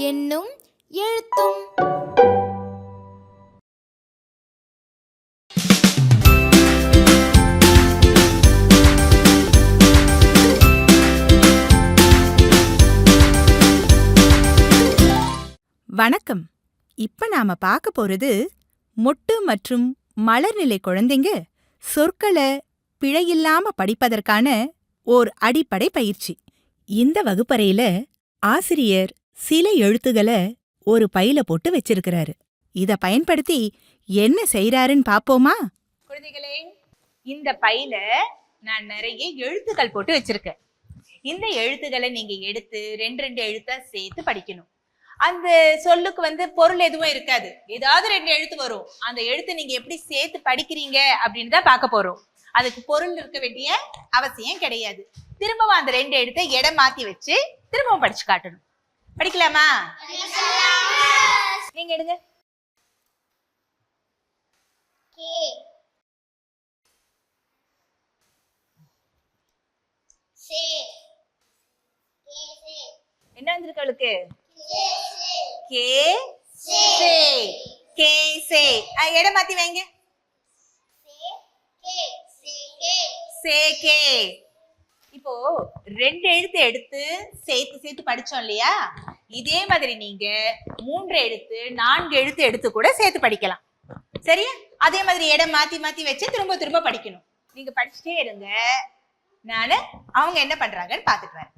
என்னும் எழுத்தும் வணக்கம். இப்ப நாம பார்க்க போறது மொட்டு மற்றும் மலர்நிலை குழந்தைங்க சொற்களை பிழையில்லாம படிப்பதற்கான ஓர் அடிப்படை பயிற்சி. இந்த வகுப்பறையில ஆசிரியர் சில எழுத்துகளை ஒரு பையில போட்டு வச்சிருக்கிறாரு. இத பயன்படுத்தி என்ன செய்யறாருன்னு பாப்போமா குழந்தைகளே இந்த பையில நான் நிறைய எழுத்துக்கள் போட்டு வச்சிருக்கேன். இந்த எழுத்துக்களை நீங்க எடுத்து ரெண்டு ரெண்டு எழுத்தா சேர்த்து படிக்கணும். அந்த சொல்லுக்கு வந்து பொருள் எதுவும் இருக்காது. ஏதாவது ரெண்டு எழுத்து வரும். அந்த எழுத்து நீங்க எப்படி சேர்த்து படிக்கிறீங்க அப்படின்னு தான் பார்க்க போறோம். அதுக்கு பொருள் இருக்க வேண்டிய அவசியம் கிடையாது. திரும்பவும் அந்த ரெண்டு எழுத்தை இடம் மாத்தி வச்சு திரும்பவும் படிச்சு காட்டணும். படிக்கலாமா? நீங்க எடுங்க. என்ன வந்திருக்கு அவளுக்கு? கே சே கே சே ஆ, இடம் மாத்தி வைங்க. சே கே இப்போ ரெண்டு எழுத்து எடுத்து சேர்த்து சேர்த்து படிச்சோம் இல்லையா? இதே மாதிரி நீங்க மூன்று எழுத்து நான்கு எழுத்து எடுத்து கூட சேர்த்து படிக்கலாம். சரியா? அதே மாதிரி இடம் மாத்தி மாத்தி வச்சு திரும்ப திரும்ப படிக்கணும். நீங்க படிச்சுட்டே இருங்க. நானு அவங்க என்ன பண்றாங்கன்னு பாத்துட்டு வரேன்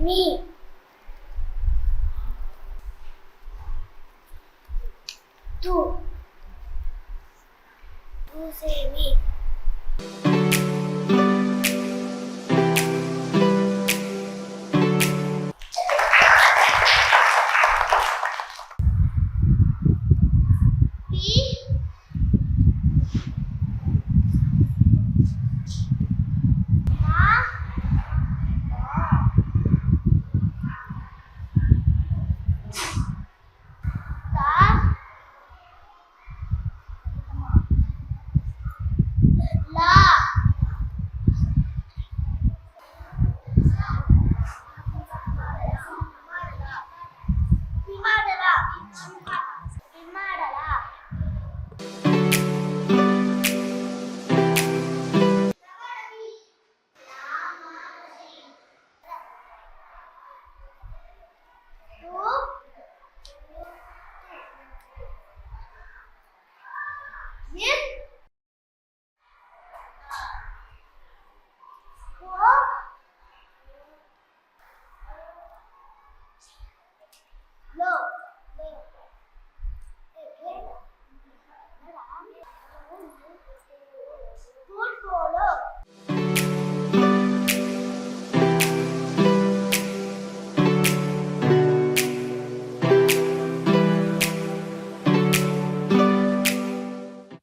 me. Tú. Tú sé mí.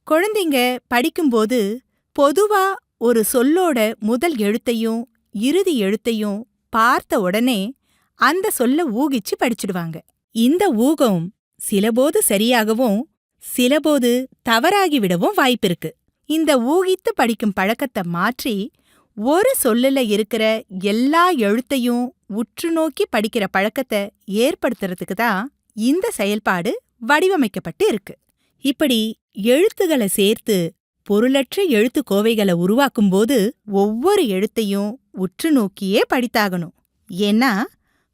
குழந்தைங்க படிக்கும்போது பொதுவா ஒரு சொல்லோட முதல் எழுத்தையும் இறுதி எழுத்தையும் பார்த்த உடனே அந்த சொல்ல ஊகிச்சு படிச்சிடுவாங்க. இந்த ஊகம் சிலபோது சரியாகவும் சிலபோது தவறாகிவிடவும் வாய்ப்பிருக்கு. இந்த ஊகித்து படிக்கும் பழக்கத்தை மாற்றி ஒரு சொல்லுல இருக்கிற எல்லா எழுத்தையும் உற்று நோக்கி படிக்கிற பழக்கத்தை ஏற்படுத்துறதுக்கு தான் இந்த செயல்பாடு வடிவமைக்கப்பட்டு இருக்கு. இப்படி எழுத்துகளை சேர்த்து பொருளற்ற எழுத்துக்கோவைகளை உருவாக்கும்போது ஒவ்வொரு எழுத்தையும் உற்று நோக்கியே படித்தாகணும். ஏன்னா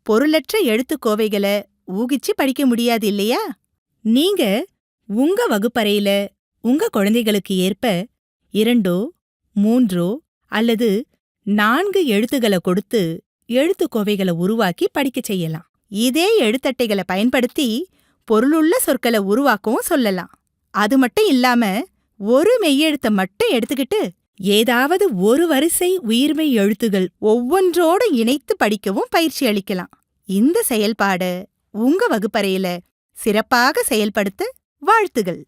பொருளற்ற எழுத்துக்கோவைகளை ஊகிச்சு படிக்க முடியாது இல்லையா? நீங்க உங்க வகுப்பறையில உங்க குழந்தைகளுக்கு ஏற்ப இரண்டோ மூன்றோ அல்லது நான்கு எழுத்துகளை கொடுத்து எழுத்துக்கோவைகளை உருவாக்கி படிக்கச் செய்யலாம். இதே எழுத்தட்டைகளை பயன்படுத்தி பொருளுள்ள சொற்களை உருவாக்கவும் சொல்லலாம். அது மட்டும் இல்லாம ஒரு மெய்யெழுத்த மட்டும் எடுத்துக்கிட்டு ஏதாவது ஒரு வரிசை உயிர்மெய் எழுத்துகள் ஒவ்வொன்றோடு இணைத்து படிக்கவும் பயிற்சி அளிக்கலாம். இந்த செயல்பாட உங்க வகுப்பறையில சிறப்பாக செயல்படுத்த வாழ்த்துகள்.